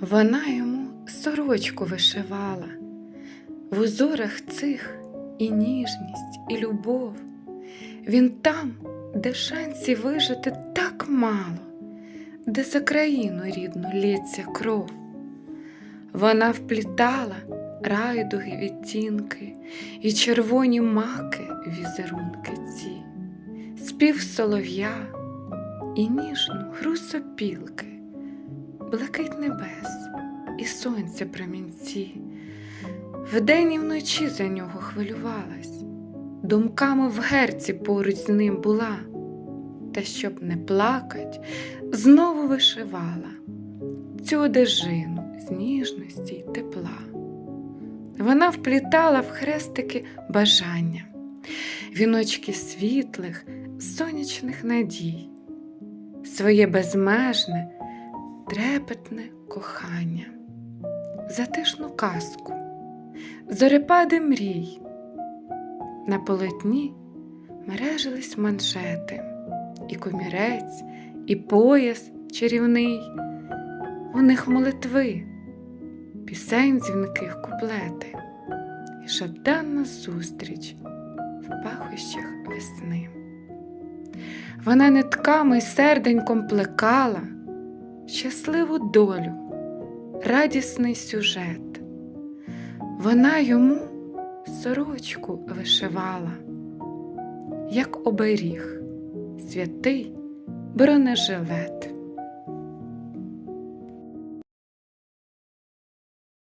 Вона йому сорочку вишивала, в узорах цих і ніжність, і любов. Він там, де шансів вижити так мало, де за країну рідну лється кров. Вона вплітала райдуги відтінки і червоні маки візерунки ці, спів солов'я і ніжну гру сопілки, блакить небес і сонця промінці. Вдень і вночі за нього хвилювалась, думками в герці поруч з ним була, та щоб не плакать, знову вишивала цю одежину з ніжності й тепла. Вона вплітала в хрестики бажання, віночки світлих, сонячних надій, своє безмежне, трепетне кохання, затишну казку, зорепади мрій. На полотні мережились маншети, і комірець, і пояс чарівний. У них молитви, пісень дзвінких куплети, і шабданна зустріч в пахощах весни. Вона нитками й серденьком плекала щасливу долю, радісний сюжет. Вона йому сорочку вишивала, як оберіг, святий бронежилет.